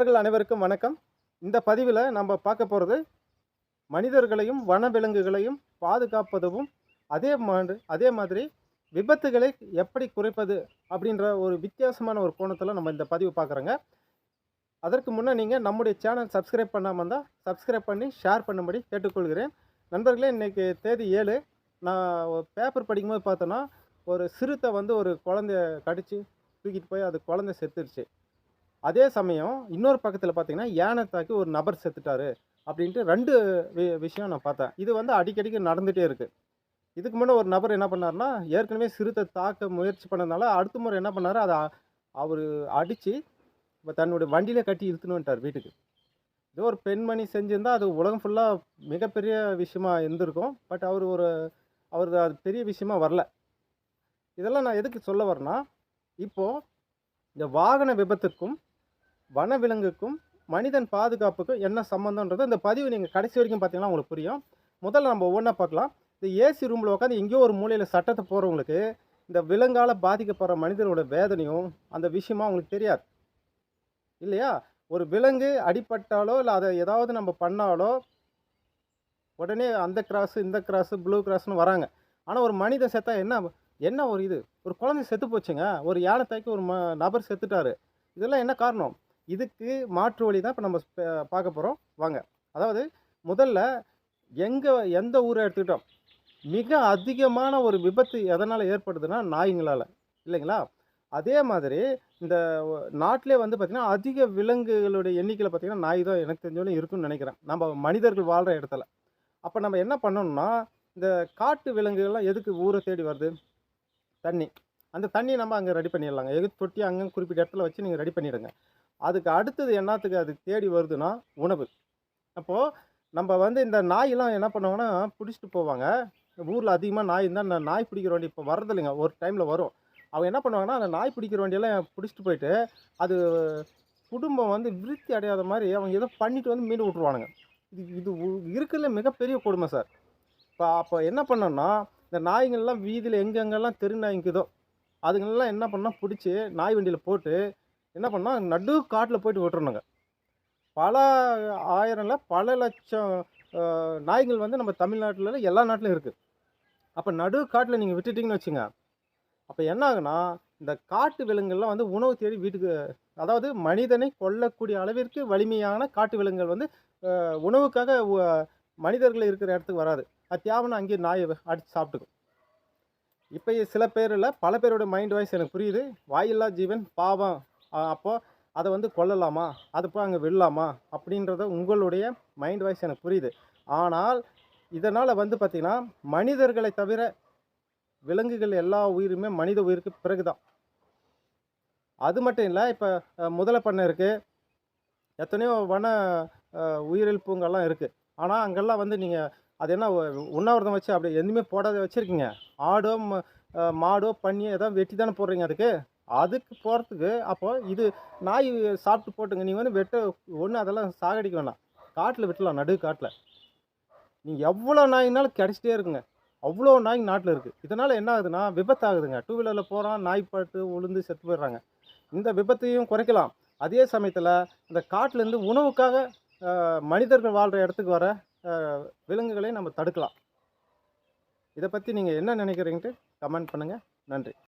நண்பர்கள் அனைவருக்கும் வணக்கம். இந்த பதிவில் நம்ம பார்க்க போகிறது மனிதர்களையும் வனவிலங்குகளையும் பாதுகாப்பதும் அதே மாதிரி அதே மாதிரி விபத்துகளை எப்படி குறைப்பது அப்படின்ற ஒரு வித்தியாசமான ஒரு கோணத்தில் நம்ம இந்த பதிவு பார்க்குறோங்க. அதற்கு முன்னே நீங்கள் நம்முடைய சேனல் சப்ஸ்கிரைப் பண்ணாமல் இருந்தால் சப்ஸ்கிரைப் பண்ணி ஷேர் பண்ணும்படி கேட்டுக்கொள்கிறேன். நண்பர்களே இன்றைக்கி தேதி ஏழு. நான் பேப்பர் படிக்கும்போது பார்த்தோன்னா ஒரு சிறுத்தை வந்து ஒரு குழந்தைய கடித்து தூக்கிட்டு போய் அது குழந்தை செத்துருச்சு. அதே சமயம் இன்னொரு பக்கத்தில் பார்த்தீங்கன்னா யானை தாக்கி ஒரு நபர் செத்துட்டாரு அப்படின்ட்டு ரெண்டு வி- விஷயம் நான் பார்த்தேன். இது வந்து அடிக்கடிக்கு நடந்துகிட்டே இருக்குது இதுக்கு முன்னே ஒரு நபர் என்ன பண்ணாருன்னா ஏற்கனவே சிறுத்தை தாக்க முயற்சி பண்ணதுனால அடுத்த முறை என்ன பண்ணாரு அதை அவர் அடித்து தன்னுடைய வண்டியில் கட்டி இழுத்துன்னு வந்துட்டார் வீட்டுக்கு. ஏதோ ஒரு பெண்மணி செஞ்சிருந்தால் அது உலகம் ஃபுல்லாக மிகப்பெரிய விஷயமா இருந்திருக்கும். பட் அவர் ஒரு அவருக்கு அது பெரிய விஷயமா வரல. இதெல்லாம் நான் எதுக்கு சொல்ல வரேன்னா இப்போது இந்த வாகன விபத்துக்கும் வனவிலங்குக்கும் மனிதன் பாதுகாப்புக்கும் என்ன சம்மந்தன்றது இந்த பதிவு நீங்கள் கடைசி வரைக்கும் பார்த்தீங்கன்னா உங்களுக்கு புரியும். முதல்ல நம்ம ஒவ்வொன்றா பார்க்கலாம். இந்த ஏசி ரூமில் உட்காந்து எங்கேயோ ஒரு மூலையில் சட்டத்தை போகிறவங்களுக்கு இந்த விலங்கால் பாதிக்கப்படுற மனிதனோட வேதனையும் அந்த விஷயமா அவங்களுக்கு தெரியாது. இல்லையா? ஒரு விலங்கு அடிப்பட்டாலோ இல்லை அதை ஏதாவது நம்ம பண்ணாலோ உடனே அந்த கிராஸ் இந்த கிராஸ் ப்ளூ கிராஸ்னு வராங்க. ஆனால் ஒரு மனிதன் செத்தா என்ன என்ன ஒரு இது? ஒரு குழந்தை செத்து போச்சுங்க. ஒரு யானை தாக்கி ஒரு ம நபர் செத்துட்டாரு. இதெல்லாம் என்ன காரணம்? இதுக்கு மாற்று வழி தான் இப்போ நம்ம பார்க்க போகிறோம் வாங்க. அதாவது முதல்ல எங்கே எந்த ஊரை எடுத்துக்கிட்டோம்? மிக அதிகமான ஒரு விபத்து எதனால் ஏற்படுதுன்னா நாய்ங்களால். இல்லைங்களா? அதே மாதிரி இந்த நாட்டிலே வந்து பார்த்திங்கன்னா அதிக விலங்குகளுடைய எண்ணிக்கையில் பார்த்திங்கன்னா நாய் தான் எனக்கு தெரிஞ்சவரையும் இருக்குன்னு நினைக்கிறேன். நம்ம மனிதர்கள் வாழ்கிற இடத்துல. அப்போ நம்ம என்ன பண்ணணும்னா இந்த காட்டு விலங்குகள்லாம் எதுக்கு ஊரை தேடி வருது? தண்ணி. அந்த தண்ணியை நம்ம அங்கே ரெடி பண்ணிடலாங்க. எது தொட்டி அங்கே குறிப்பிட்ட இடத்துல வச்சு நீங்கள் ரெடி பண்ணிடுங்க. அதுக்கு அடுத்தது என்னத்துக்கு அது தேடி வருதுன்னா உணவு. அப்போது நம்ம வந்து இந்த நாயெல்லாம் என்ன பண்ணுவாங்கன்னா பிடிச்சிட்டு போவாங்க. ஊரில் அதிகமாக நாய் இருந்தால் நான் நாய் பிடிக்கிற வண்டி இப்போ வரதில்லைங்க ஒரு டைமில் வரும். அவங்க என்ன பண்ணுவாங்கன்னா அந்த நாய் பிடிக்கிற வண்டியெல்லாம் பிடிச்சிட்டு போயிட்டு அது குடும்பம் வந்து விருத்தி அடையாத மாதிரி அவங்க ஏதோ பண்ணிட்டு வந்து மீன் விட்ருவானுங்க இது இது இருக்கிறதுல மிகப்பெரிய கொடுமை சார். இப்போ அப்போ என்ன பண்ணோன்னா இந்த நாய்ங்கள்லாம் வீதியில் எங்கெங்கெல்லாம் தெரு நாய்க்குதோ அதுங்களெல்லாம் என்ன பண்ணால் பிடிச்சி நாய் வண்டியில் போட்டு என்ன பண்ணால் நடு காட்டில் போயிட்டு விட்டுறணுங்க பல ஆயிரம்ல பல லட்சம் நாய்கள் வந்து நம்ம தமிழ்நாட்டில் எல்லா நாட்டிலும் இருக்குது அப்போ நடு காட்டில் நீங்கள் விட்டுட்டிங்கன்னு வச்சுங்க. அப்போ என்ன ஆகுனா இந்த காட்டு விலங்குகள்லாம் வந்து உணவு தேடி வீட்டுக்கு அதாவது மனிதனை கொல்லக்கூடிய அளவிற்கு வலிமையான காட்டு விலங்குகள் வந்து உணவுக்காக மனிதர்கள் இருக்கிற இடத்துக்கு வராது. அது தேவைன்னா அங்கேயே நாயை அடித்து சாப்பிட்டுக்கும். இப்போ சில பேரில் பல பேரோட மைண்ட் வாய்ஸ் எனக்கு புரியுது. வாயில்லா ஜீவன் பாவம். அப்போது அதை வந்து கொல்லலாமா? அது போய் அங்கே விடலாமா? அப்படின்றத உங்களுடைய மைண்ட் வாய்ஸ் எனக்கு புரியுது. ஆனால் இதனால் வந்து பார்த்திங்கன்னா மனிதர்களை தவிர விலங்குகள் எல்லா உயிருமே மனித உயிருக்கு பிறகு தான் அது மட்டும் இல்லை இப்போ முதல பண்ணை இருக்குது எத்தனையோ வன உயிரில் பூங்கெல்லாம் இருக்குது ஆனால் அங்கெல்லாம் வந்து நீங்கள் அது என்ன உண்ணாவிரதம் வச்சு அப்படி எதுவுமே போடாத வச்சுருக்கீங்க. ஆடோ ம- மாடோ பண்ணியோ ஏதோ வெட்டி தானே போடுறீங்க அதுக்கு? அதுக்கு போகிறதுக்கு அப்போ இது நாய் சாப்பிட்டு போட்டுங்க நீங்கள் வந்து வெட்ட ஒன்று அதெல்லாம் சாகடிக்க வேணாம். காட்டில் வெட்டலாம் நடு காட்டில். நீங்கள் எவ்வளோ நாய்னாலும் கிடச்சிட்டே இருக்குங்க. அவ்வளோ நாய் நாட்டில் இருக்குது இதனால் என்ன ஆகுதுன்னா விபத்து ஆகுதுங்க டூ வீலரில் போகிறான் நாய் பட்டு உளுந்து செத்து போயிடுறாங்க. இந்த விபத்தையும் குறைக்கலாம். அதே சமயத்தில் இந்த காட்டிலேருந்து உணவுக்காக மனிதர்கள் வாழ்கிற இடத்துக்கு வர விலங்குகளை நம்ம தடுக்கலாம். இதை பற்றி நீங்கள் என்ன நினைக்கிறீங்கன்ட்டு கமெண்ட் பண்ணுங்கள் நன்றி.